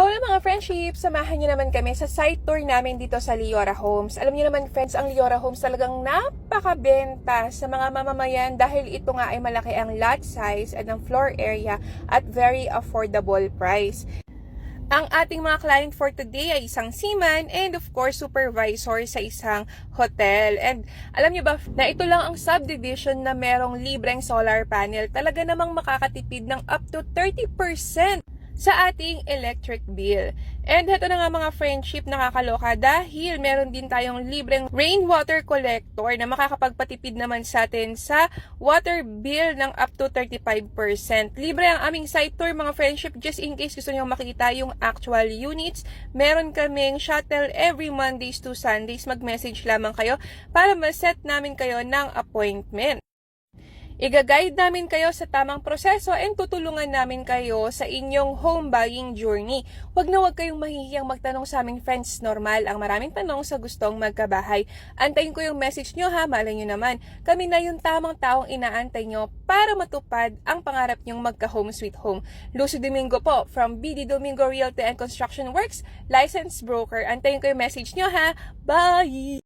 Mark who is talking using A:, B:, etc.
A: Hello mga friendship! Samahan niyo naman kami sa site tour namin dito sa Liora Homes. Alam niyo naman friends, ang Liora Homes talagang napakabenta sa mga mamamayan dahil ito nga ay malaki ang lot size at ang floor area at very affordable price. Ang ating mga client for today ay isang seaman and of course supervisor sa isang hotel. And alam niyo ba na ito lang ang subdivision na merong libreng solar panel. Talaga namang makakatipid ng up to 30% sa ating electric bill. And ito na nga mga friendship nakakaloka dahil meron din tayong libreng rainwater collector na makakapagpatipid naman sa atin sa water bill ng up to 35%. Libre ang aming site tour mga friendship just in case gusto nyo makita yung actual units. Meron kaming shuttle every Mondays to Sundays. Mag-message lamang kayo para ma-set namin kayo ng appointment. Iga-guide namin kayo sa tamang proseso and tutulungan namin kayo sa inyong home buying journey. Huwag na huwag kayong mahihiyang magtanong sa aming friends normal. Ang maraming tanong sa gustong magkabahay. Antayin ko yung message nyo ha, malay nyo naman. Kami na yung tamang taong inaantay nyo para matupad ang pangarap nyong magka-home sweet home. Lucy Domingo po from BD Domingo Realty and Construction Works, licensed broker. Antayin ko yung message nyo ha. Bye!